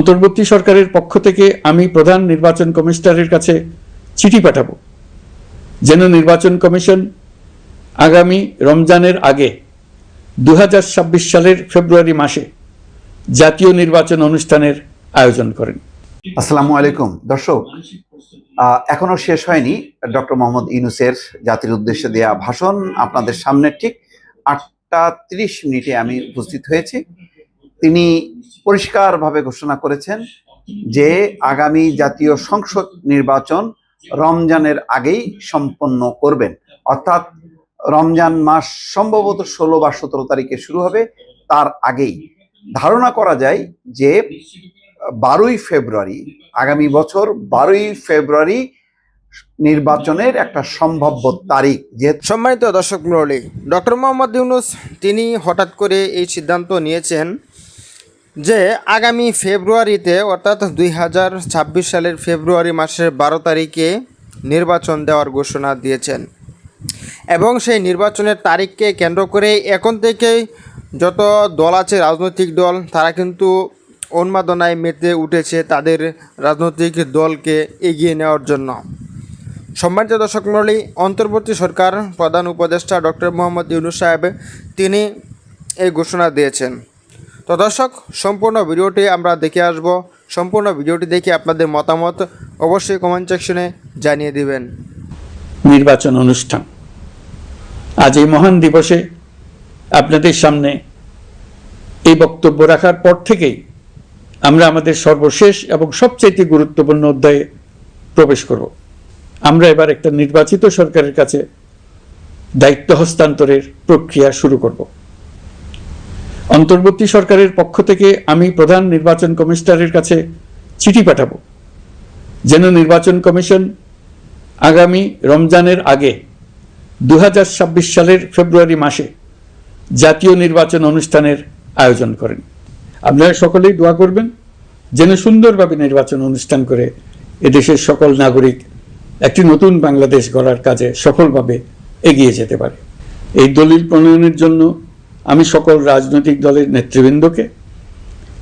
অন্তর্বর্তী সরকারের পক্ষ থেকে আমি প্রধান নির্বাচন কমিশনারের কাছে চিঠি পাঠাবো। যেন নির্বাচন কমিশন আগামী রমজানের আগে দু হাজার ছাব্বিশ সালের ফেব্রুয়ারি মাসে জাতীয় নির্বাচন অনুষ্ঠানের আয়োজন করেন। আসসালামু আলাইকুম। দর্শক এখনও শেষ হয়নি ডক্টর মোহাম্মদ ইউনুসের জাতির উদ্দেশ্যে দেয়া ভাষণ। আপনাদের সামনে ঠিক আটটা তিরিশ মিনিটে আমি উপস্থিত হয়েছি। তিনি পরিষ্কারভাবে ঘোষণা করেছেন যে আগামী জাতীয় সংসদ নির্বাচন রমজানের আগেই সম্পন্ন করবেন। অর্থাৎ রমজান মাস সম্ভবত ষোলো বা সতেরো তারিখে শুরু হবে। তার আগেই ধারণা করা যায় যে বারোই ফেব্রুয়ারি, আগামী বছর বারোই ফেব্রুয়ারি নির্বাচনের একটা সম্ভাব্য তারিখ। যে সম্মানিত দর্শক মণ্ডলী, ডক্টর মোহাম্মদ ইউনুস, তিনি হঠাৎ করে এই সিদ্ধান্ত নিয়েছেন যে আগামী ফেব্রুয়ারিতে, অর্থাৎ দুই হাজার ছাব্বিশ সালের ফেব্রুয়ারি মাসের বারো তারিখে নির্বাচন দেওয়ার ঘোষণা দিয়েছেন। এবং সেই নির্বাচনের তারিখকে কেন্দ্র করে এখন থেকেই যত দল আছে, রাজনৈতিক দল, তারা কিন্তু উন্মাদনায় মেতে উঠেছে তাদের রাজনৈতিক দলকে এগিয়ে নেওয়ার জন্য। সম্মানিত দর্শক মণ্ডলী, অন্তর্বর্তী সরকার প্রধান উপদেষ্টা ডক্টর মোহাম্মদ ইউনুস সাহেব, তিনি এই ঘোষণা দিয়েছেন। তো দর্শক, সম্পূর্ণ ভিডিওটি আমরা দেখে আসব। সম্পূর্ণ ভিডিওটি দেখে আপনাদের মতামত অবশ্যই কমেন্ট সেকশনে জানিয়ে দিবেন। নির্বাচন অনুষ্ঠান। আজ এই মহান দিবসে আপনাদের সামনে এই বক্তব্য রাখার পর থেকেই আমরা আমাদের সর্বশেষ এবং সবচাইতে গুরুত্বপূর্ণ অধ্যায়ে প্রবেশ করব। আমরা এবার একটা নির্বাচিত সরকারের কাছে দায়িত্ব হস্তান্তরের প্রক্রিয়া শুরু করব। অন্তর্বর্তী সরকারের পক্ষ থেকে আমি প্রধান নির্বাচন কমিশনারের কাছে চিঠি পাঠাবো। যেন নির্বাচন কমিশন আগামী রমজানের আগে দু হাজার ছাব্বিশ সালের ফেব্রুয়ারি মাসে জাতীয় নির্বাচন অনুষ্ঠানের আয়োজন করেন। আপনারা সকলেই দোয়া করবেন যেন সুন্দরভাবে নির্বাচন অনুষ্ঠান করে এদেশের সকল নাগরিক একটি নতুন বাংলাদেশ গড়ার কাজে সফলভাবে এগিয়ে যেতে পারে। এই দলিল প্রণয়নের জন্য আমি সকল রাজনৈতিক দলের নেতৃবৃন্দকে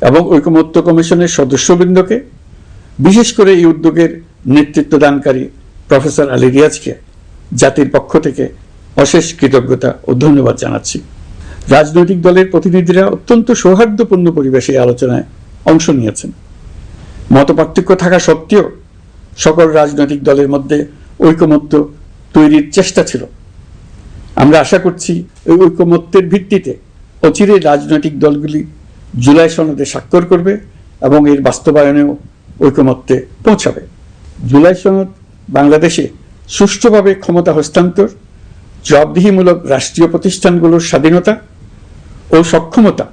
এবং ঐকমত্য কমিশনের সদস্যবৃন্দকে, বিশেষ করে এই উদ্যোগের নেতৃত্ব দানকারী প্রফেসর আলী রিয়াজকে, জাতির পক্ষ থেকে অশেষ কৃতজ্ঞতা ও ধন্যবাদ জানাচ্ছি। রাজনৈতিক দলের প্রতিনিধিরা অত্যন্ত সৌহার্দ্যপূর্ণ পরিবেশে আলোচনায় অংশ নিয়েছেন। মতপার্থক্য থাকা সত্ত্বেও সকল রাজনৈতিক দলের মধ্যে ঐকমত্য তৈরির চেষ্টা ছিল। আমরা আশা করছি এই ঐকমত্যের ভিত্তিতে অচিরে রাজনৈতিক দলগুলি জুলাই সনদে স্বাক্ষর করবে এবং এর বাস্তবায়নেও ঐকমত্যে পৌঁছাবে। জুলাই সনদ বাংলাদেশে সুষ্ঠুভাবে ক্ষমতা হস্তান্তর, জবাবদিহিমূলক রাষ্ট্রীয় প্রতিষ্ঠানগুলোর স্বাধীনতা ও সক্ষমতা,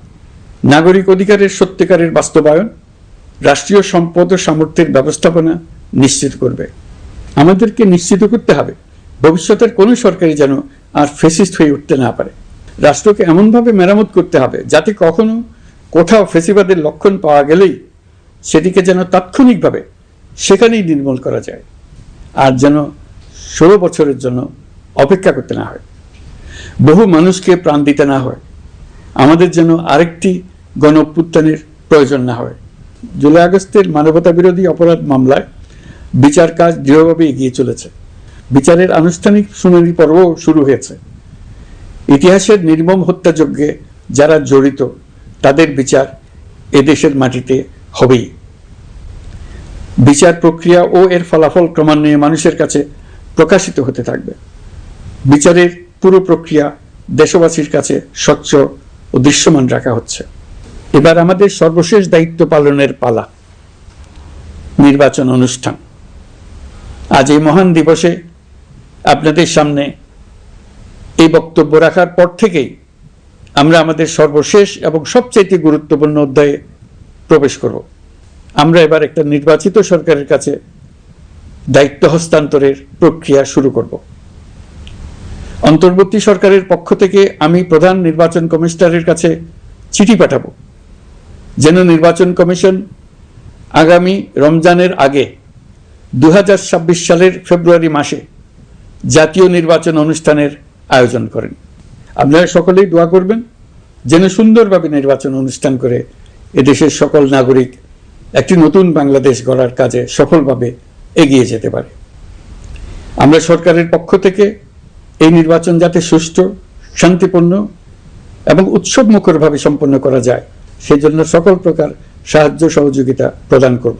নাগরিক অধিকারের সত্যিকারের বাস্তবায়ন, রাষ্ট্রীয় সম্পদ ও সামর্থ্যের ব্যবস্থাপনা নিশ্চিত করবে। আমাদেরকে নিশ্চিত করতে হবে, ভবিষ্যতের কোনো সরকারই যেন আর ফেসিস্ট হয়ে উঠতে না পারে। রাষ্ট্রকে এমনভাবে মেরামত করতে হবে যাতে কখনো কোথাও ফেসিবাদের লক্ষণ পাওয়া গেলেই সেটিকে যেন তাৎক্ষণিকভাবে সেখানেই নির্মূল করা যায় আর যেন ষোলো বছরের জন্য অপেক্ষা করতে না হয়। বহু মানুষকে প্রাণ দিতে না হয়। আমাদের যেন আরেকটি গণ প্রয়োজন না হয়। জুলাই আগস্টের মানবতা বিরোধী অপরাধ মামলায় বিচার কাজ দৃঢ়ভাবে এগিয়ে চলেছে। বিচারের আনুষ্ঠানিক শুনানি পর্বও শুরু হয়েছে। ইতিহাসের নির্মম হত্যাযজ্ঞে যারা জড়িত, তাদের বিচার এদেশের মাটিতে হবেই। বিচার প্রক্রিয়া ও এর ফলাফল ক্রমান্বয়ে মানুষের কাছে প্রকাশিত হতে থাকবে। বিচারের পুরো প্রক্রিয়া দেশবাসীর কাছে স্বচ্ছ ও দৃশ্যমান রাখা হচ্ছে। এবার আমাদের সর্বশেষ দায়িত্ব পালনের পালা। নির্বাচন অনুষ্ঠান। আজ এই মহান দিবসে আপনাদের সামনে এই বক্তব্য রাখার পর থেকেই আমরা আমাদের সর্বশেষ এবং সবচাইতে গুরুত্বপূর্ণ অধ্যায়ে প্রবেশ করব। আমরা এবার একটা নির্বাচিত সরকারের কাছে দায়িত্ব হস্তান্তরের প্রক্রিয়া শুরু করব। অন্তর্বর্তী সরকারের পক্ষ থেকে আমি প্রধান নির্বাচন কমিশনারের কাছে চিঠি পাঠাবো, যেন নির্বাচন কমিশন আগামী রমজানের আগে দু হাজার ছাব্বিশ সালের ফেব্রুয়ারি মাসে জাতীয় নির্বাচন অনুষ্ঠানের আয়োজন করেন। আপনারা সকলেই দোয়া করবেন, যেন সুন্দরভাবে নির্বাচন অনুষ্ঠান করে এদেশের সকল নাগরিক একটি নতুন বাংলাদেশ গড়ার কাজে সফলভাবে এগিয়ে যেতে পারে। আমরা সরকারের পক্ষ থেকে এই নির্বাচন যাতে সুষ্ঠু, শান্তিপূর্ণ এবং উৎসব মুখরভাবে সম্পন্ন করা যায়, সেজন্য সকল প্রকার সাহায্য সহযোগিতা প্রদান করব।